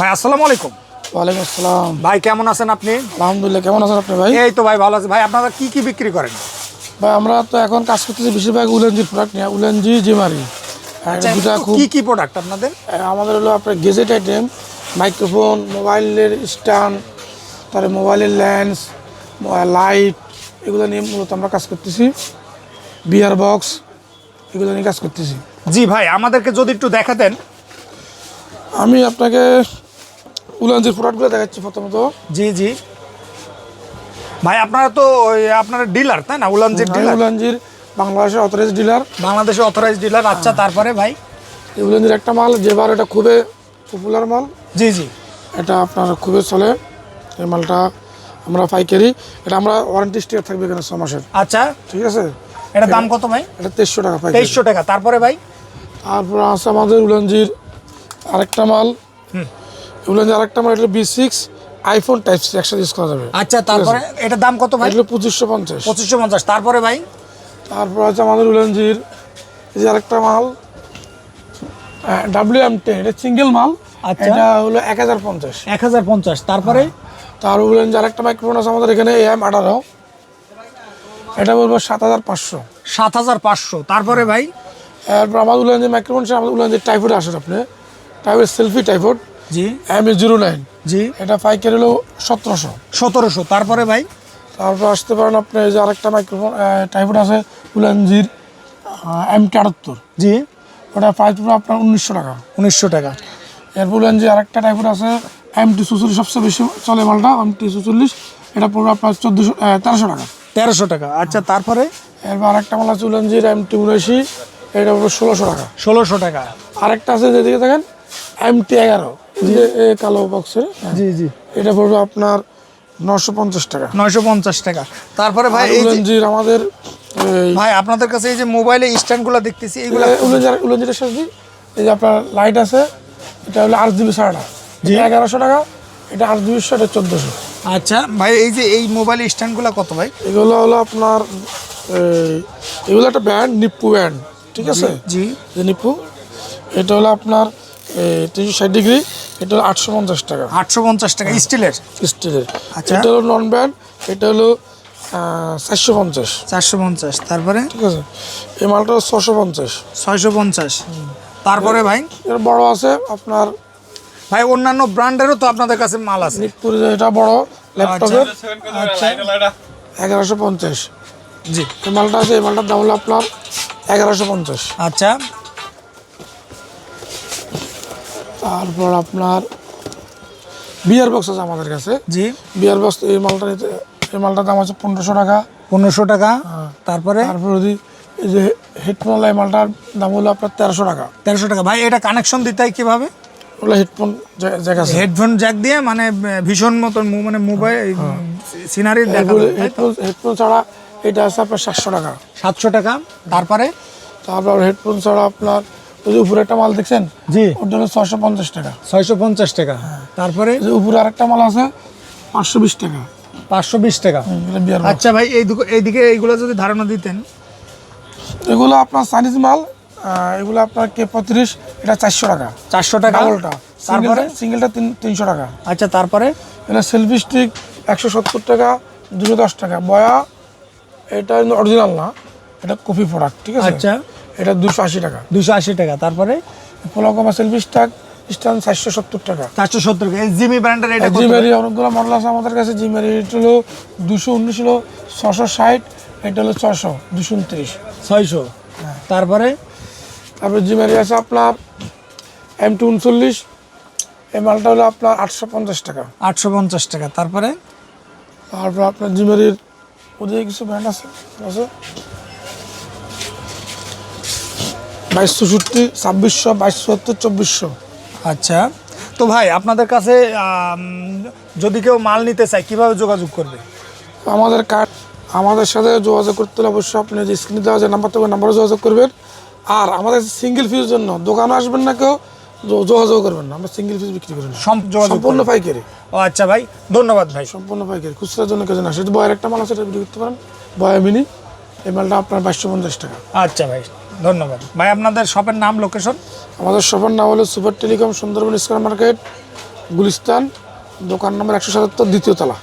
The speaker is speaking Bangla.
ভাই আসসালামু আলাইকুম। ওয়ালাইকুম আসসালাম। ভাই কেমন আছেন আপনি? আলহামদুলিল্লাহ কেমন আছেন আপনি ভাই? এই তো ভাই ভালো আছে। ভাই আপনারা কি কি বিক্রি করেন? ভাই আমরা তো এখন কাজ করতেছি বেশিরভাগ উলেনজির প্রোডাক্ট নিয়ে উলেনজি জিমারি। আর আচ্ছা, দুটা খুব কি কি প্রোডাক্ট আপনাদের? আমাদের হলো আপনার গেজেট আইটেম মাইক্রোফোন মোবাইলের স্ট্যান্ড তারপরে মোবাইলের লেন্স লাইট এগুলো নিয়ে মূলত আমরা কাজ করতেছি। বিয়ার বক্স এগুলো নিয়ে কাজ করতেছি। জি ভাই আমাদেরকে যদি একটু দেখাতেন। আমি আপনাকে উলেনজির প্রোডাক্টগুলো দেখাচ্ছি প্রথমত। জি জি। ভাই আপনারা তো ওই আপনারা ডিলার তাই না? উলানজির ডিলার উলেনজির বাংলাদেশের অথরাইজ ডিলার বাংলাদেশে অথরাইজ ডিলার আচ্ছা তারপরে ভাই? উলেনজির একটা মাল যেবার এটা খুবই পপুলার মাল। জি জি। এটা আপনার খুবই চলে। এই মালটা আমরা পাইকারি। এটা আমরা ওয়ারেন্টি স্টিকার থাকবে এখানে ছ মাসের। আচ্ছা। ঠিক আছে? এটা দাম কত ভাই? এটা তেইশশো টাকা পাইকারি। তেইশশো টাকা। তারপরে ভাই? তারপর আছে আমাদের উলেনজির আরেকটা মাল। উলেনজির আরেকটা মাল B six iPhone type C একসাথে ইউজ করা যাবে। আচ্ছা তারপরে এটার দাম কত ভাই? এগুলো পঁচিশশো পঞ্চাশ। পঁচিশশো পঞ্চাশ। তারপরে ভাই? তারপর আছে আমাদের উলেনজির। এই যে আরেকটা মাল। ডাব্লিউ এম টেন এটা সিঙ্গেল মাল। আচ্ছা। এটা হলো এক হাজার পঞ্চাশ। এক হাজার পঞ্চাশ। তারপরে? তার উলেনজি আরেকটা মাইক্রোফোন আছে আমাদের এখানে এম আঠারো। এটা বলব সাত হাজার পাঁচশো। সাত হাজার পাঁচশো। তারপরে ভাই? এরপর আমাদের উলেনজি মাইক্রোফোন আমাদের উলেনজি টাইফয়েড আসেন আপনি। টাইফয়েড সেলফি টাইফয়েড জি। এম এ জিরো নাইন জি। এটা পাইকারি হলো সতেরোশো। সতেরোশো। তারপরে ভাই? তারপর আসতে পারেন আপনি যে আরেকটা মাইক্রোফোন টাইফয়েড আছে উলেনজির এম টি আটাত্তর। জি। ওটা প্রাইস পড়বে আপনার উনিশশো টাকা। উনিশশো টাকা। এরপর উলেনজি আরেকটা টাইফয়েড আছে এম টি সুচল্লিশ সবচেয়ে বেশি চলে মালটা এম টি সুচল্লিশ এটা পড়বে আপনার চোদ্দোশো তেরোশো টাকা। তেরোশো টাকা। আচ্ছা তারপরে? এরপর আরেকটা মাল আছে উলেনজির এম টি উনআশি। এটা পড়বে ষোলোশো টাকা। ষোলোশো টাকা। আরেকটা আছে যেদিকে দেখেন এম টি এগারো। যে এ কালো বক্সের জি জি। এটা পড়বে আপনার নশো পঞ্চাশ টাকা। নয়শো পঞ্চাশ টাকা। তারপরে ভাই এই আমাদের ভাই আপনাদের কাছে এই যে মোবাইলে স্ট্যান্ডগুলো দেখতেছি এইগুলো উলেনজির উলেনজির সাথে এই যে আপনার লাইট আছে এটা হলো আট জিবি সারাটা। জি। এগারোশো টাকা এটা আট জিবি এটা চোদ্দোশো। আচ্ছা ভাই এই যে এই মোবাইল স্ট্যান্ডগুলো কত ভাই? এগুলো হলো আপনার এগুলো একটা ব্যান্ড নিপ্পু ব্যান্ড ঠিক আছে? জি। নিপ্পু এটা হলো আপনার তিনশো ষাট ডিগ্রি এটা হলো আটশো পঞ্চাশ টাকা। আটশো পঞ্চাশ টাকা স্টিলের? স্টিলের। আচ্ছা। এটা হলো নন ব্যান্ড এটা হলো চারশো পঞ্চাশ। চারশো পঞ্চাশ তারপরে? ঠিক আছে। এই মালটা হলো ছশো পঞ্চাশ। ছয়শো পঞ্চাশ। তারপরে ভাই? এর বড় আছে আপনার ভাই অন্যান্য ব্র্যান্ডেরও তো আপনাদের কাছে মাল আছে। নিকপুর এটা বড় ল্যাপটপের আচ্ছা। এগারোশো পঞ্চাশ। জি এই মালটা আছে এই মালটার দাম হলো আপনার এগারোশো পঞ্চাশ। আচ্ছা। তারপর আপনার বিয়ার বক্স আছে আমাদের কাছে। জি। বিয়ার বক্স এই মালটা নিতে এই মালটার দাম আছে পনেরোশো টাকা। পনেরোশো টাকা। তারপরে? তারপর যদি এই যে হেডফোন এই মালটার দাম হলো আপনার তেরোশো টাকা। তেরোশো টাকা। ভাই এটা কানেকশন দিতে হয় কীভাবে? ওগুলো হেডফোন জায়গা আছে। হেডফোন জ্যাক দিয়ে মানে ভীষণ মতন মানে মোবাইল সিনারি? হেডফোন হেডফোন ছাড়া এটা আছে আপনার সাতশো টাকা। সাতশো টাকা। তারপরে? তারপর হেডফোন ছাড়া আপনার ওই যে উপরে একটা মাল দেখছেন? জি। ওটা হলো ছশো পঞ্চাশ টাকা। ছয়শো পঞ্চাশ টাকা। তারপরে? এই যে উপরে আরেকটা মাল আছে পাঁচশো বিশ টাকা। পাঁচশো বিশ টাকা। আচ্ছা ভাই এই এইদিকে এইগুলো যদি ধারণা দিতেন। এগুলো আপনার চাইনিজ মাল এগুলো আপনার কে পঁয়ত্রিশ এটা চারশো টাকা। চারশো টাকা? ডাবলটা। তারপরে? সিঙ্গেলটা তিন তিনশো টাকা। আচ্ছা তারপরে? এটা সেলফি স্টিক একশো সত্তর টাকা দুশো দশ টাকা। বয়া এটা অরিজিনাল না। এটা কপি প্রোডাক্ট ঠিক আছে? আচ্ছা। এটা দুশো আশি টাকা। দুশো আশি টাকা। তারপরে? পোলাকমা সেলফি স্টাক স্ট্যান্ড চারশো সত্তর টাকা। চারশো সত্তর টাকা। জিমি ব্র্যান্ডের এটা জিমেরি অনেকগুলো মডেল আছে আমাদের কাছে। জিমেরি এটা হলো দুশো উনিশ হলো ছশো ষাট এটা হলো ছশো দুশো উনত্রিশ। ছয়শো। তারপরে? তারপরে জিমেরি আছে আপনার এম টু উনচল্লিশ এই মালটা হলো আপনার আটশো পঞ্চাশ টাকা। আটশো পঞ্চাশ টাকা। তারপরে? তারপর আপনার জিমেরির ওদিকে কিছু ব্র্যান্ড আছে আছে? বাইশ চৌষট্টি ছাব্বিশশো বাইশ চুয়াত্তর চব্বিশশো। আচ্ছা। তো ভাই আপনাদের কাছে যদি কেউ মাল নিতে চায় কীভাবে যোগাযোগ করবে? আমাদের কার্ড আমাদের সাথে যোগাযোগ করতে হলে অবশ্যই আপনি যে স্ক্রিনে দেওয়া যে নাম্বার থেকে নাম্বারে যোগাযোগ করবেন। আর আমাদের সিঙ্গেল ফিজের জন্য দোকানে আসবেন না কেউ যোগাযোগ করবেন না। আমরা সিঙ্গেল ফিজ বিক্রি করি না। সম্পূর্ণ পাইকারি। ও আচ্ছা ভাই ধন্যবাদ ভাই। সম্পূর্ণ পাইকারি। খুচরার জন্য কেউ না সেটা বয়ের একটা মাল আছে সেটা বিক্রি করতে পারেন। বয়া মিনি এই মালটা আপনার বাইশশো পঞ্চাশ টাকা। আচ্ছা ভাই। ধন্যবাদ। ভাই, আপনাদের শপের নাম লোকেশন আমাদের শপের নাম হলো super telecom Sundarban square market, Gulistan, দোকান নম্বর একশো সাতাত্তর, দ্বিতীয় তলা।